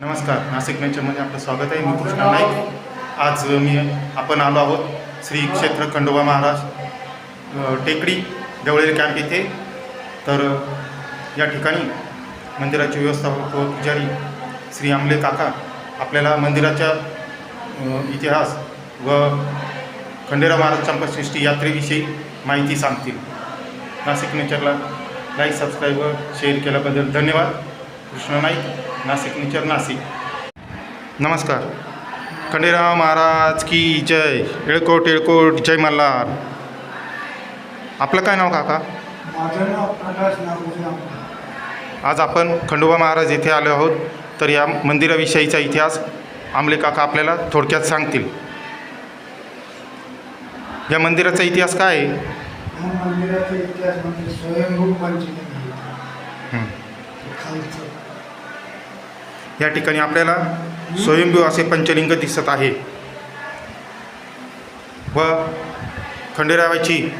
नमस्कार नाशिक नेचरमध्ये आपलं स्वागत आहे. मी कृष्णा नाईक. आज मी आपण आलो आहोत श्री क्षेत्र खंडोबा महाराज टेकडी देवळेली कॅम्प येथे तर या ठिकाणी मंदिराचे व्यवस्थापक व पुजारी श्री आमले काका. आपल्याला मंदिराच्या इतिहास व खंडेराव महाराज चंपसृष्टी यात्रेविषयी माहिती सांगतील. नाशिक नेचरला लाईक सबस्क्राईब व शेअर केल्याबद्दल धन्यवाद. कृष्ण नाईक नाशिक नेचर नाशिक. नमस्कार. खंडेराव महाराज की जय. येळकोट येळकोट जय मल्हार. आपलं काय नाव काका? माझं नाव प्रकाश नागोजी आज आपण खंडोबा महाराज येथे आलो आहोत तर या मंदिराविषयीचा इतिहास आमले काका आपल्याला थोडक्यात सांगतील. या मंदिराचा इतिहास काय आहे? मंदिराचा इतिहास म्हणजे स्वयंभू पंचलिंग या ठिकाणी आपल्याला स्वयंभू असे पंचलिंग दिसत आहे. व खंडेरावाची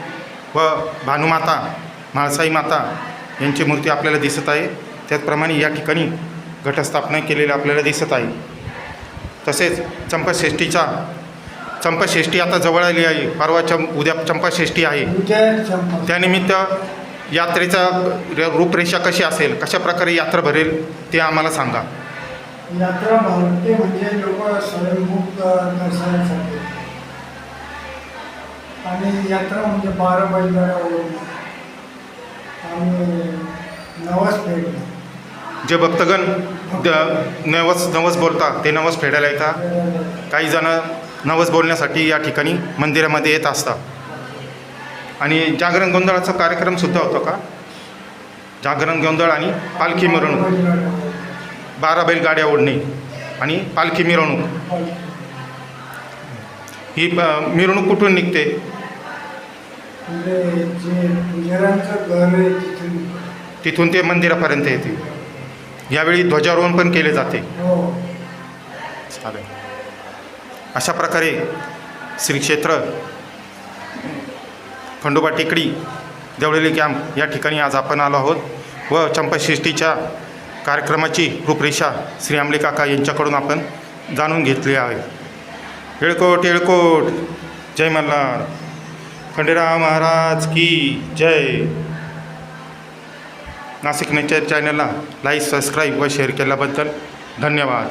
व भानुमाता म्हाळसाई माता यांची मूर्ती आपल्याला दिसत आहे. त्याचप्रमाणे या ठिकाणी घटस्थापना केलेली आपल्याला दिसत आहे. तसेच चंपाषष्ठीचा चंपाषष्ठी आता जवळ आली आहे. परवा चं उद्या चंपाषष्ठी आहे. चंपा त्यानिमित्त यात्रेचा रूपरेषा कशी असेल कशा प्रकारे यात्रा भरेल ते आम्हाला सांगा. यात्रा भरते म्हणजे लोक स्वयंभूक दर्शनासाठी. आणि यात्रा म्हणजे बारा बैलगाड्यावरून. आणि नवस पेटणं जे भक्तगण नवस नवस बोलतात ते नवस फेडायला येतात. काही जण नवस बोलण्यासाठी या ठिकाणी मंदिरामध्ये येत असतात. आणि जागरण गोंधळाचा कार्यक्रमसुद्धा होतो का? जागरण गोंधळ आणि पालखी मिरवणूक. बारा बैलगाड्या ओढणे आणि पालखी मिरवणूक. ही मिरवणूक कुठून निघते? तिथून ते मंदिरापर्यंत येते. यावेळी ध्वजारोहण पण केले जाते. अशा प्रकारे श्री क्षेत्र खंडोबा टेकडी देवळेली कॅम्प या ठिकाणी आज आपण आलो आहोत. व चंपाषष्ठीच्या कार्यक्रमाची रूपरेषा श्री आमले काका यांच्याकडून आपण जाणून घेतली आहे. येळकोट येळकोट जय मल्हार. खंडेराव महाराज की जय. नाशिक नेचर चॅनलला लाईक सबस्क्राईब व शेअर केल्याबद्दल धन्यवाद.